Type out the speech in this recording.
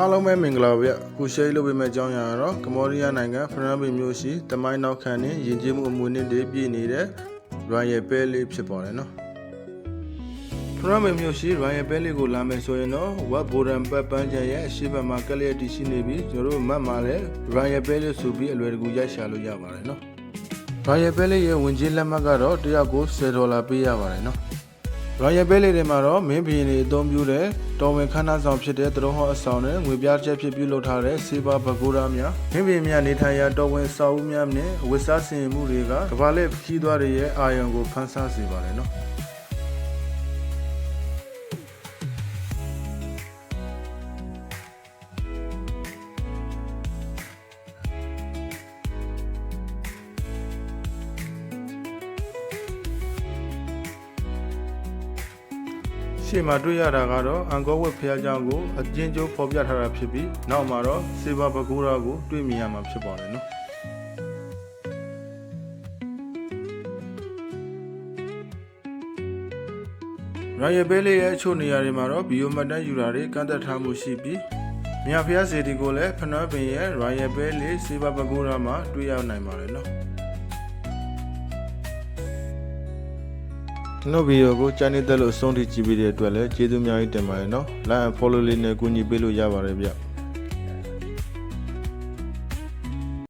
အားလုံးပဲမင်္ဂလာပါဗျခုရှိလုပ်ပေးမယ့်အကြောင်းအရာကတော့ကမ္ဘောဒီးယားနိုင်ငံဖရန်ဘီမြို့ရှိတမိုင်းနောက်ခံနဲ့ယဉ်ကျေးမှုအမွေအနှစ်တွေပြည့်နေတဲ့ Royal Palace ဖြစ်ပါတယ်နော်ဖရန်ဘီမြို့ရှိ Royal Palace ကိုလာမယ်ဆိုရင်တော့ Wat Boden ပတ်ပန်းချံရဲ့အရှိတ်မှာကက်လျက်တည်ရှိနေပြီးကျွန်တော်တို့မတ်မှာလည်း Royal Palace ဆိုပြီးအလွယ်တကူရိုက်ရှာလို့ရပါတယ်နော် Royal Palace ရဲ့ဝင်ကြီးလက်မှတ်ကတော့တယောက်ကို10ဒေါ်လာပေးရပါတယ်နော် Royal Palace တွေမှာတော့မင်းဘီရင်တွေအသုံးပြုတဲ့တော်ဝင်ခန်းသားဆောင်ဖြစ်တဲ့သရုံးဟောအဆောင်နဲ့ငွေပြားချက်ဖြစ်ပြုလုပ်ထားတဲ့စေပါဘဂိုရာများမင်းဘီရင်များနေထိုင်ရာတော်ဝင်စာအုပ်များနဲ့ဝတ်စားဆင်မှုတွေကကမ္ဘာလက်ခီးသွားတွေရဲ့အာရုံကိုဖန်ဆားစေပါတယ်နော် ရှေ့မှာတွေ့ရတာကတော့အန်ကောဝက်ဖျားကြောင်ကိုအကျဉ်းကျိုးဖော်ပြထားတာဖြစ်ပြီးနောက်မှာတော့စေဘာဘကူရာကိုတွေ့မြင်ရမှာဖြစ်ပါတယ်နော်ရရဘဲလေးရဲ့အချို့နေရာတွေမှာတော့ဘီယိုမတ်တန်ယူတာတွေကန့်သက်ထားမှုရှိပြီးမြဖျားစီတီကိုလည်းဖနော်ပင်ရဲ့ရရဘဲလေးစေဘာဘကူရာမှာတွေ့ရနိုင်ပါတယ်နော် ကျွန်တော်ဗီဒီယိုကိုချန်နေတက်လို့အဆုံးထိကြည့်ပြီးတဲ့အတွက်လည်းကျေးဇူးအများကြီးတင်ပါတယ်နော် like and follow လေးနဲ့ကူညီပေးလို့ရပါတယ်ဗျ